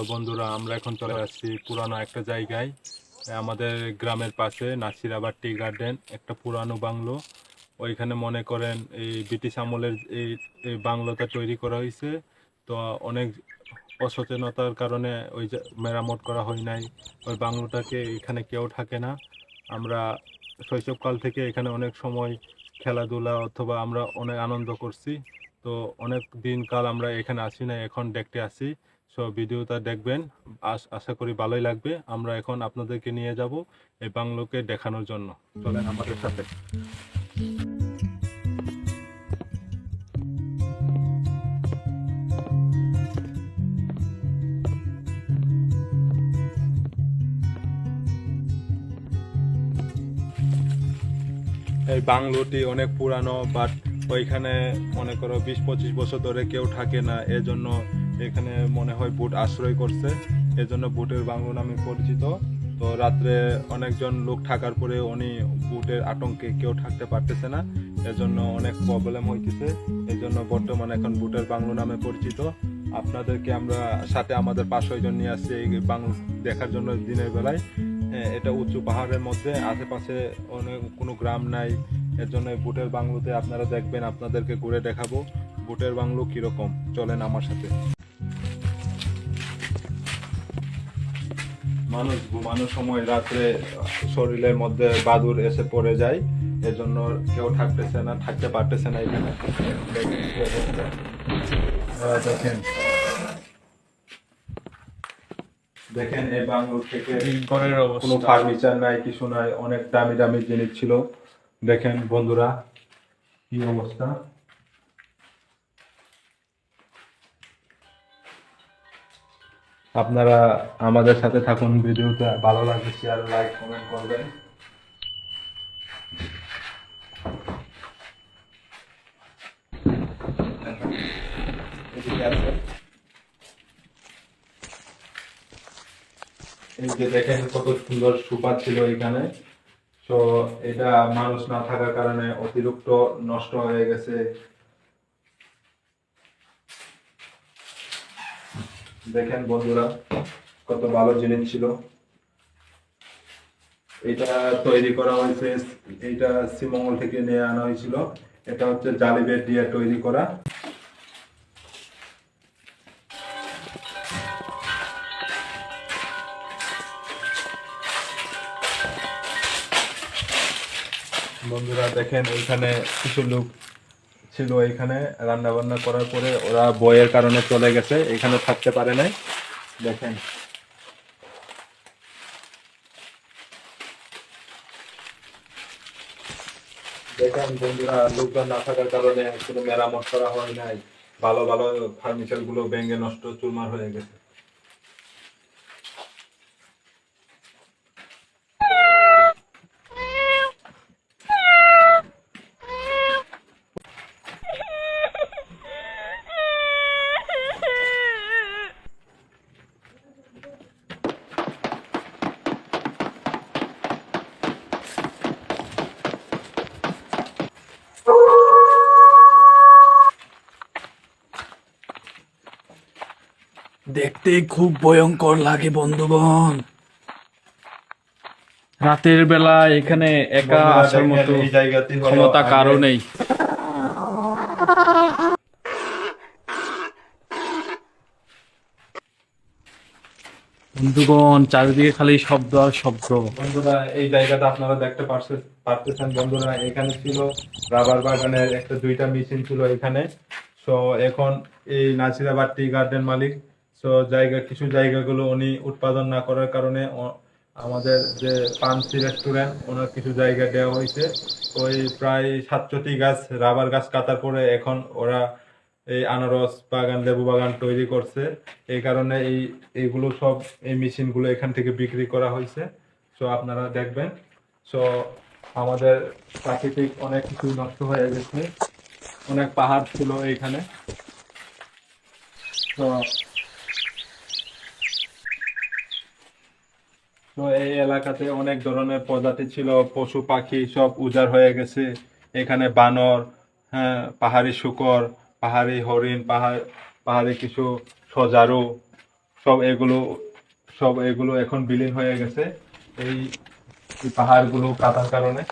Hello বন্ধুরা, আমরা এখন চলে আসছি পুরানো একটা জায়গায়। আমাদের গ্রামের পাশে নাসিরাবাদ টি গার্ডেন, একটা পুরানো বাংলো। ওইখানে মনে করেন এই ব্রিটিশ আমলের এই বাংলোটা তৈরি করা হয়েছে। তো অনেক অসচেতনতার কারণে ওই মেরামত করা হয় নাই। ওই বাংলোটাকে এখানে কেউ থাকে না। আমরা শৈশবকাল থেকে এখানে অনেক সময় খেলাধুলা অথবা আমরা অনেক আনন্দ করছি। তো অনেক দিনকাল আমরা এখানে আসি না এখন দেখতে আসি। সো ভিডিওটা দেখবেন। আশ- করি ভালোই লাগবে। আমরা এখন আপনাদেরকে নিয়ে যাব এই বাংলোকে দেখানোর জন্য। চলেন আমাদের সাথে। এই বাংলোটি অনেক পুরানো বাট ওইখানে মনে করো বিশ পঁচিশ বছর ধরে কেউ থাকে না। এজন্য এখানে মনে হয় বুট আশ্রয় করছে। এজন্য বুটের বাংলো নামে পরিচিত। তো রাত্রে অনেকজন লোক থাকার পরে উনি বুটের আতঙ্কে কেউ থাকতে পারতেছে না। এজন্য অনেক প্রবলেম হইতেছে। এজন্য বর্তমানে এখন বুটের বাংলো নামে পরিচিত। আপনাদেরকে আমরা সাথে আমাদের পাঁচ ছয়জন নিয়ে আসছি এই বাংলো দেখার জন্য দিনের বেলায়। এটা উঁচু পাহাড়ের মধ্যে, আশেপাশে অনেক, কোনো গ্রাম নাই। এর জন্য বুটের বাংলোতে আপনারা দেখবেন, আপনাদেরকে ঘুরে দেখাবো। বুটের বাংলো কীরকম? চলেন আমার সাথে। মানুষ ঘুমানোর সময় রাত্রে শরীরের মধ্যে বাদুর এসে পড়ে যায় এজন্য কেউ থাকতেছে না থাকতে পারতেছে না এখানে। দেখেন। দেখেন এই বাংলো থেকে ঘরের কোনো ফার্নিচার নাই কিছু নাই অনেক দামি দামি জিনিস ছিল। দেখেন বন্ধুরা কি অবস্থা? আপনারা আমাদের সাথে থাকুন ভিডিওটা ভালো লাগলে শেয়ার লাইক কমেন্ট করবেন। এই যে দেখেন কত সুন্দর সুপার ছিল এখানে। তো এটা মানুষ না থাকার কারণে অতিরিক্ত নষ্ট হয়ে গেছে। দেখেন বন্ধুরা, কত ভালো জিনিস ছিল। এটা তৈরি করা হয়েছে, এটা শ্রীমঙ্গল থেকে নিয়ে আনা হয়েছিল। এটা হচ্ছে জালি বেড দিয়ে তৈরি করা। বন্ধুরা, দেখেন ওইখানে কিছু লোক ছিল এখানে রান্না বান্না করার পরে ওরা বয়ের কারণে চলে গেছে, এখানে থাকতে পারে নাই। দেখেন। দেখেন বন্ধুরা, লোকজন না থাকার কারণে কোনো মেরামত করা হয় নাই। ভালো ভালো ফার্নিচারগুলো ভেঙে নষ্ট, চুরমার হয়ে গেছে। দেখতে খুব ভয়ঙ্কর লাগে বন্ধুগণ। রাতের বেলা এখানে একা আসার মতো এই জায়গাটি হলো ক্ষমতা কারও নেই। বন্ধুগণ চারিদিকে খালি শব্দ আর শব্দ। বন্ধুরা এই জায়গাটা আপনারা দেখতে পারতেছেন। বন্ধুরা এখানে ছিল রাবার বাগানের একটা দুইটা মেশিন ছিল এখানে। তো এখন এই নাসিরাবাদ টি গার্ডেন মালিক সো জায়গা, কিছু জায়গাগুলো উনি উৎপাদন না করার কারণে আমাদের যে পানসি রেস্টুরেন্ট ওনার কিছু জায়গা দেওয়া হয়েছে। ওই প্রায় সাতশোটি গাছ, রাবার গাছ কাটার পরে এখন ওরা এই আনারস বাগান, লেবু বাগান তৈরি করছে। এই কারণে এই, এইগুলো সব এই মেশিনগুলো এখান থেকে বিক্রি করা হয়েছে। সো আপনারা দেখবেন। সো আমাদের প্রাকৃতিক অনেক কিছু নষ্ট হয়ে গেছে। অনেক পাহাড় ছিল এইখানে। তো তো এই এলাকাতে অনেক ধরনের প্রজাতি ছিল, পশু পাখি সব উজাড় হয়ে গেছে। এখানে বানর হ্যাঁ পাহাড়ি শুকর, পাহাড়ি হরিণ, পাহাড়, পাহাড়ি কিছু সজারু, সব এগুলো সব এগুলো এখন বিলীন হয়ে গেছে। এই এই পাহাড়গুলো কাটার কারণে।